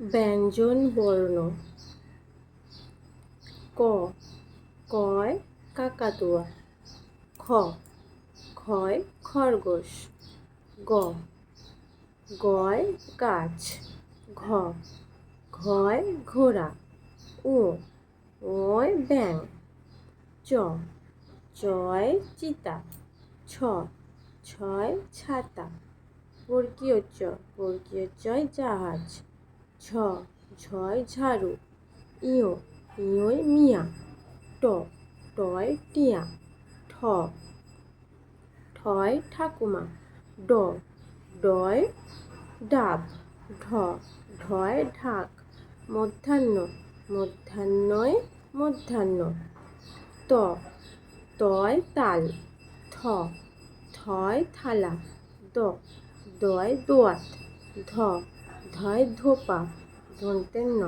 ব্যঞ্জন বর্ণ। ক, কয়, কাকাতুয়া। খ খয় খরগোশ। গ, গয়, গাছ। ঘ, ঘয়, ঘোড়া। ও ওয় ব্যাং চ, চয়, চিতা। ছ, ছয়, ছাতা। বর্গীয় চ, বর্গীয় চয়, জাহাজ। ঝ, ঝয় ঝাড়ু। ইয় ইয়য় মিয়া। ট, টয় টিয়া। ঠ, ঠয় ঠাকুমা। ড, ডয় ডাব। ঢ, ঢয় ঢাক। মধ্যাহ্ন, মধ্যাহ্নয় মধ্যাহ্ন। ত, তয় তাল। থ, থয় থালা। দ, দয় দোয়াত। ধ ধয় ধোপা দন্তের ন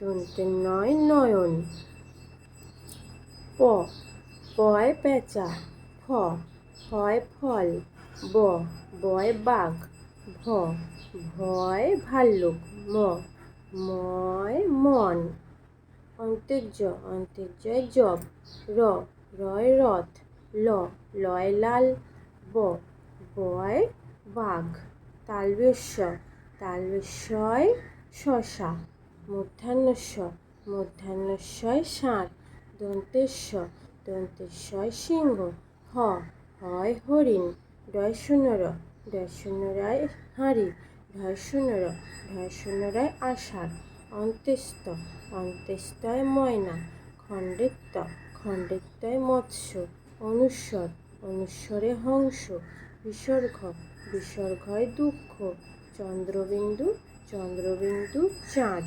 দন্তের নয় নয়ন। প পয় পেঁচা, ফ ফয় ফল, ব, বয় বাঘ, ভ, ভয় ভাল্লুক, ম, ময় মন। অন্তর্য অন্তেজ্যয় জব র, রয় রথ, ল, লয় লাল, ব, বয় বাঘ, তালবেশ্য। তালবেশ্বয় শশা মধ্যাহ্নস্য মধ্যাহ্নস্যয় ষাঁড় দন্তেশ্ব দন্তেশ্বয় সিংহ, হ, হয় হরিণ ডয় শূন্যর ডয় শূন্যরায় হাঁড়ি ঢয় শূন্যর ঢয় শূন্যরায় আষাঢ়, অন্ত্যেস্ত অন্ত্যেস্তয় ময়না খণ্ডেত্ব খণ্ডেত্বয় মৎস্য, অনুস্বর অনুস্বরে হংস, বিসর্গ বিসর্গয় দুঃখ চন্দ্রবিন্দু চন্দ্রবিন্দু চাঁদ।